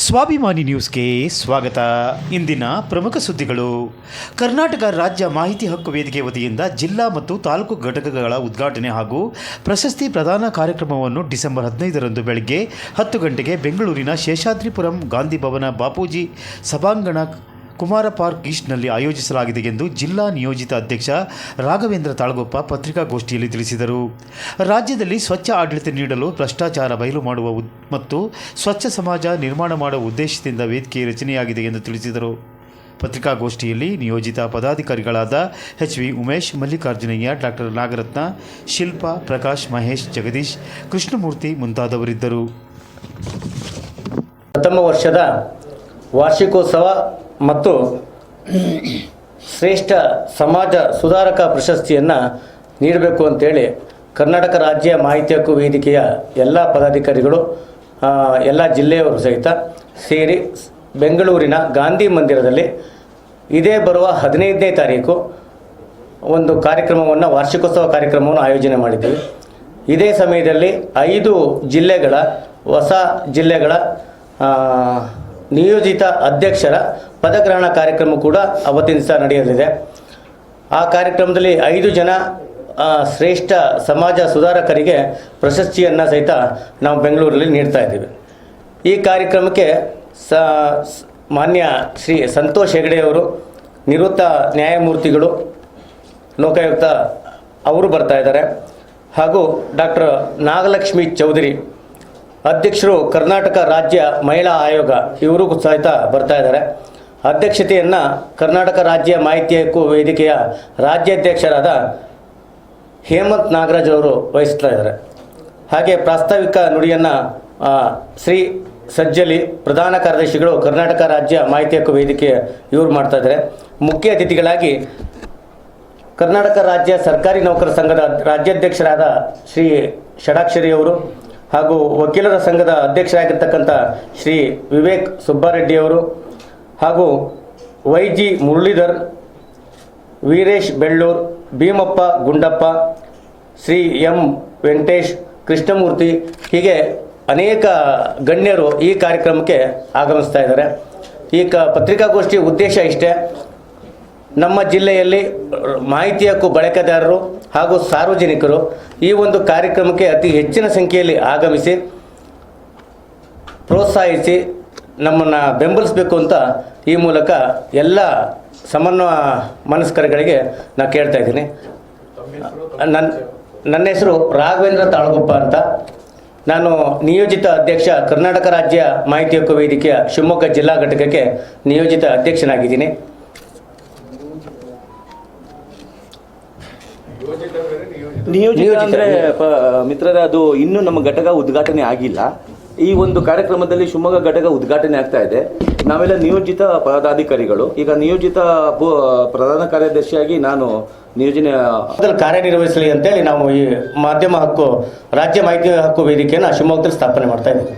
ಸ್ವಾಭಿಮಾನಿ ನ್ಯೂಸ್ಗೆ ಸ್ವಾಗತ. ಇಂದಿನ ಪ್ರಮುಖ ಸುದ್ದಿಗಳು. ಕರ್ನಾಟಕ ರಾಜ್ಯ ಮಾಹಿತಿ ಹಕ್ಕು ವೇದಿಕೆ ವತಿಯಿಂದ ಜಿಲ್ಲಾ ಮತ್ತು ತಾಲೂಕು ಘಟಕಗಳ ಉದ್ಘಾಟನೆ ಹಾಗೂ ಪ್ರಶಸ್ತಿ ಪ್ರದಾನ ಕಾರ್ಯಕ್ರಮವನ್ನು ಡಿಸೆಂಬರ್ ಹದಿನೈದರಂದು ಬೆಳಗ್ಗೆ ಹತ್ತು ಗಂಟೆಗೆ ಬೆಂಗಳೂರಿನ ಶೇಷಾದ್ರಿಪುರಂ ಗಾಂಧಿ ಭವನ ಬಾಪೂಜಿ ಸಭಾಂಗಣ ಕುಮಾರ ಪಾರ್ಕ್ ಈಸ್ಟ್ನಲ್ಲಿ ಆಯೋಜಿಸಲಾಗಿದೆ ಎಂದು ಜಿಲ್ಲಾ ನಿಯೋಜಿತ ಅಧ್ಯಕ್ಷ ರಾಘವೇಂದ್ರ ತಾಳಗೊಪ್ಪ ಪತ್ರಿಕಾಗೋಷ್ಠಿಯಲ್ಲಿ ತಿಳಿಸಿದರು. ರಾಜ್ಯದಲ್ಲಿ ಸ್ವಚ್ಛ ಆಡಳಿತ ನೀಡಲು ಭ್ರಷ್ಟಾಚಾರ ಬಯಲು ಮಾಡುವ ಮತ್ತು ಸ್ವಚ್ಛ ಸಮಾಜ ನಿರ್ಮಾಣ ಮಾಡುವ ಉದ್ದೇಶದಿಂದ ವೇದಿಕೆ ರಚನೆಯಾಗಿದೆ ಎಂದು ತಿಳಿಸಿದರು. ಪತ್ರಿಕಾಗೋಷ್ಠಿಯಲ್ಲಿ ನಿಯೋಜಿತ ಪದಾಧಿಕಾರಿಗಳಾದ H V Umesh, Mallikarjunaiah, doctor Nagaratna, Shilpa, Prakash, Mahesh, Jagadish, Krishnamurthy ಮುಂತಾದವರಿದ್ದರು. ಪ್ರಥಮ ವರ್ಷದ ವಾರ್ಷಿಕೋತ್ಸವ ಮತ್ತು ಶ್ರೇಷ್ಠ ಸಮಾಜ ಸುಧಾರಕ ಪ್ರಶಸ್ತಿಯನ್ನು ನೀಡಬೇಕು ಅಂತೇಳಿ ಕರ್ನಾಟಕ ರಾಜ್ಯ ಮಾಹಿತಿ ಹಕ್ಕು ವೇದಿಕೆಯ ಎಲ್ಲ ಪದಾಧಿಕಾರಿಗಳು ಎಲ್ಲ ಜಿಲ್ಲೆಯವರು ಸಹಿತ ಸೇರಿ ಬೆಂಗಳೂರಿನ ಗಾಂಧಿ ಮಂದಿರದಲ್ಲಿ ಇದೇ ಬರುವ ಹದಿನೈದನೇ ತಾರೀಕು ಒಂದು ಕಾರ್ಯಕ್ರಮವನ್ನು, ವಾರ್ಷಿಕೋತ್ಸವ ಕಾರ್ಯಕ್ರಮವನ್ನು ಆಯೋಜನೆ ಮಾಡಿದ್ದೀವಿ. ಇದೇ ಸಮಯದಲ್ಲಿ ಐದು ಜಿಲ್ಲೆಗಳ, ಹೊಸ ಜಿಲ್ಲೆಗಳ ನಿಯೋಜಿತ ಅಧ್ಯಕ್ಷರ ಪದಗ್ರಹಣ ಕಾರ್ಯಕ್ರಮ ಕೂಡ ಅವತ್ತಿನ ದಿವಸ ನಡೆಯಲಿದೆ. ಆ ಕಾರ್ಯಕ್ರಮದಲ್ಲಿ ಐದು ಜನ ಶ್ರೇಷ್ಠ ಸಮಾಜ ಸುಧಾರಕರಿಗೆ ಪ್ರಶಸ್ತಿಯನ್ನು ಸಹಿತ ನಾವು ಬೆಂಗಳೂರಲ್ಲಿ ನೀಡ್ತಾ ಇದ್ದೀವಿ. ಈ ಕಾರ್ಯಕ್ರಮಕ್ಕೆ ಸ ಮಾನ್ಯ ಶ್ರೀ ಸಂತೋಷ್ ಹೆಗಡೆಯವರು ನಿವೃತ್ತ ನ್ಯಾಯಮೂರ್ತಿಗಳು, ಲೋಕಾಯುಕ್ತ ಅವರು ಬರ್ತಾ ಇದ್ದಾರೆ. ಹಾಗೂ ಡಾಕ್ಟರ್ ನಾಗಲಕ್ಷ್ಮಿ ಚೌಧರಿ ಅಧ್ಯಕ್ಷರು ಕರ್ನಾಟಕ ರಾಜ್ಯ ಮಹಿಳಾ ಆಯೋಗ, ಇವರು ಸಹಿತ ಬರ್ತಾ ಇದ್ದಾರೆ. ಅಧ್ಯಕ್ಷತೆಯನ್ನು ಕರ್ನಾಟಕ ರಾಜ್ಯ ಮಾಹಿತಿ ಹಕ್ಕು ವೇದಿಕೆಯ ರಾಜ್ಯಾಧ್ಯಕ್ಷರಾದ ಹೇಮಂತ್ ನಾಗರಾಜ್ ಅವರು ವಹಿಸ್ತಾ ಇದ್ದಾರೆ. ಹಾಗೆ ಪ್ರಾಸ್ತಾವಿಕ ನುಡಿಯನ್ನು ಶ್ರೀ ಸಜ್ಜಲಿ ಪ್ರಧಾನ ಕಾರ್ಯದರ್ಶಿಗಳು ಕರ್ನಾಟಕ ರಾಜ್ಯ ಮಾಹಿತಿ ಹಕ್ಕು ವೇದಿಕೆ ಇವರು ಮಾಡ್ತಾ ಇದ್ದಾರೆ. ಮುಖ್ಯ ಅತಿಥಿಗಳಾಗಿ ಕರ್ನಾಟಕ ರಾಜ್ಯ ಸರ್ಕಾರಿ ನೌಕರ ಸಂಘದ ರಾಜ್ಯಾಧ್ಯಕ್ಷರಾದ ಶ್ರೀ ಷಡಾಕ್ಷರಿ ಅವರು ಹಾಗೂ ವಕೀಲರ ಸಂಘದ ಅಧ್ಯಕ್ಷರಾಗಿರ್ತಕ್ಕಂಥ ಶ್ರೀ ವಿವೇಕ್ ಸುಬ್ಬಾರೆಡ್ಡಿ ಅವರು ಹಾಗೂ Y G Muralidhar, Veeresh Bellur, Bheemappa Gundappa, Shri M Venkatesh Krishnamurthy ಹೀಗೆ ಅನೇಕ ಗಣ್ಯರು ಈ ಕಾರ್ಯಕ್ರಮಕ್ಕೆ ಆಗಮಿಸ್ತಾ ಇದ್ದಾರೆ. ಈ ಕ ಪತ್ರಿಕಾಗೋಷ್ಠಿಯ ಉದ್ದೇಶ ಇಷ್ಟೇ. ನಮ್ಮ ಜಿಲ್ಲೆಯಲ್ಲಿ ಮಾಹಿತಿ ಹಕ್ಕು ಬಳಕೆದಾರರು ಹಾಗೂ ಸಾರ್ವಜನಿಕರು ಈ ಒಂದು ಕಾರ್ಯಕ್ರಮಕ್ಕೆ ಅತಿ ಹೆಚ್ಚಿನ ಸಂಖ್ಯೆಯಲ್ಲಿ ಆಗಮಿಸಿ, ಪ್ರೋತ್ಸಾಹಿಸಿ ನಮ್ಮನ್ನು ಬೆಂಬಲಿಸಬೇಕು ಅಂತ ಈ ಮೂಲಕ ಎಲ್ಲ ಸಮನ್ವಯ ಮನಸ್ಕರಗಳಿಗೆ ನಾನು ಕೇಳ್ತಾ ಇದ್ದೀನಿ. ನನ್ನ ನನ್ನ ಹೆಸರು ರಾಘವೇಂದ್ರ ತಾಳಗುಪ್ಪ ಅಂತ. ನಾನು ನಿಯೋಜಿತ ಅಧ್ಯಕ್ಷ ಕರ್ನಾಟಕ ರಾಜ್ಯ ಮಾಹಿತಿ ಹಕ್ಕು ವೇದಿಕೆಯ ಶಿವಮೊಗ್ಗ ಜಿಲ್ಲಾ ಘಟಕಕ್ಕೆ ನಿಯೋಜಿತ ಅಧ್ಯಕ್ಷನಾಗಿದ್ದೀನಿ. ನಿಯೋಜಿತ. ಅಂದ್ರೆ ಮಿತ್ರರ ಅದು ಇನ್ನೂ ನಮ್ಮ ಘಟಕ ಉದ್ಘಾಟನೆ ಆಗಿಲ್ಲ. ಈ ಒಂದು ಕಾರ್ಯಕ್ರಮದಲ್ಲಿ ಶಿವಮೊಗ್ಗ ಘಟಕ ಉದ್ಘಾಟನೆ ಆಗ್ತಾ ಇದೆ. ನಾವೆಲ್ಲ ನಿಯೋಜಿತ ಪದಾಧಿಕಾರಿಗಳು. ಈಗ ನಿಯೋಜಿತ ಪ್ರಧಾನ ಕಾರ್ಯದರ್ಶಿಯಾಗಿ ನಾನು ನಿಯೋಜನೆ ಅದ್ರಲ್ಲಿ ಕಾರ್ಯನಿರ್ವಹಿಸಲಿ ಅಂತೇಳಿ ನಾವು ಈ ಮಾಧ್ಯಮ ಹಕ್ಕು ರಾಜ್ಯ ಮಾಹಿತಿ ಹಕ್ಕು ವೇದಿಕೆಯನ್ನು ಶಿವಮೊಗ್ಗದಲ್ಲಿ ಸ್ಥಾಪನೆ ಮಾಡ್ತಾ ಇದ್ದೀವಿ.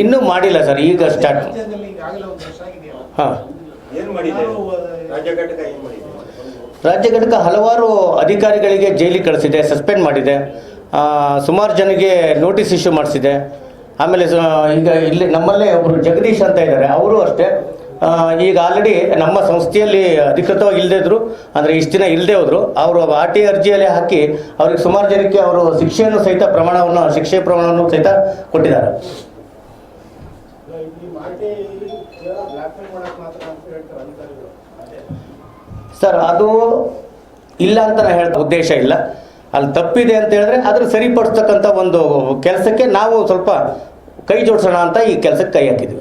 ಇನ್ನೂ ಮಾಡಿಲ್ಲ ಸರ್ ಈಗ ಸ್ಟಾರ್ಟ್ ಹಾಂ. ರಾಜ್ಯ ಘಟಕ ಹಲವಾರು ಅಧಿಕಾರಿಗಳಿಗೆ ಜೈಲಿಗೆ ಕಳಿಸಿದೆ ಸಸ್ಪೆಂಡ್ ಮಾಡಿದೆ. ಸುಮಾರು ಜನಕ್ಕೆ ನೋಟಿಸ್ ಇಶ್ಯೂ ಮಾಡಿಸಿದೆ. ಆಮೇಲೆ ಈಗ ಇಲ್ಲಿ ನಮ್ಮಲ್ಲೇ ಒಬ್ಬರು ಜಗದೀಶ್ ಅಂತ ಇದ್ದಾರೆ ಅವರು ಅಷ್ಟೇ. ಈಗ ಆಲ್ರೆಡಿ ನಮ್ಮ ಸಂಸ್ಥೆಯಲ್ಲಿ ಅಧಿಕೃತವಾಗಿ ಇಲ್ಲದೇ ಇದ್ರು, ಅಂದರೆ ಇಷ್ಟು ದಿನ ಇಲ್ಲದೆ ಹೋದ್ರು, ಅವರು ಆರ್ ಟಿ ಅರ್ಜಿಯಲ್ಲಿ ಹಾಕಿ ಅವ್ರಿಗೆ ಸುಮಾರು ಜನಕ್ಕೆ ಅವರು ಶಿಕ್ಷೆಯನ್ನು ಸಹಿತ ಪ್ರಮಾಣವನ್ನು, ಶಿಕ್ಷೆ ಪ್ರಮಾಣವನ್ನು ಸಹಿತ ಕೊಟ್ಟಿದ್ದಾರೆ. ಸರ್, ಅದು ಇಲ್ಲ ಅಂತ ನಾನು ಹೇಳ್ತಾ ಉದ್ದೇಶ ಇಲ್ಲ. ಅಲ್ಲಿ ತಪ್ಪಿದೆ ಅಂತ ಹೇಳಿದ್ರೆ ಅದ್ರ ಸರಿಪಡಿಸ್ತಕ್ಕಂಥ ಒಂದು ಕೆಲಸಕ್ಕೆ ನಾವು ಸ್ವಲ್ಪ ಕೈ ಜೋಡಿಸೋಣ ಅಂತ ಈ ಕೆಲಸಕ್ಕೆ ಕೈ ಹಾಕಿದ್ವಿ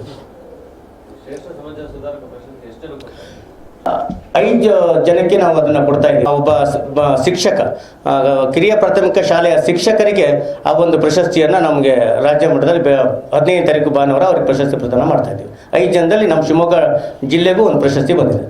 ಐದು ಜನಕ್ಕೆ ನಾವು ಅದನ್ನ ಕೊಡ್ತಾ ಇದ್ದೀವಿ. ಒಬ್ಬ ಶಿಕ್ಷಕ ಕಿರಿಯ ಪ್ರಾಥಮಿಕ ಶಾಲೆಯ ಶಿಕ್ಷಕರಿಗೆ ಆ ಒಂದು ಪ್ರಶಸ್ತಿಯನ್ನ ನಮಗೆ ರಾಜ್ಯ ಮಟ್ಟದಲ್ಲಿ ಹದಿನೈದು ತಾರೀಕು ಭಾನುವಾರ ಅವ್ರಿಗೆ ಪ್ರಶಸ್ತಿ ಪ್ರದಾನ ಮಾಡ್ತಾ ಇದ್ದೀವಿ. ಐದು ಜನದಲ್ಲಿ ನಮ್ಮ ಶಿವಮೊಗ್ಗ ಜಿಲ್ಲೆಗೂ ಒಂದು ಪ್ರಶಸ್ತಿ ಬಂದಿದೆ.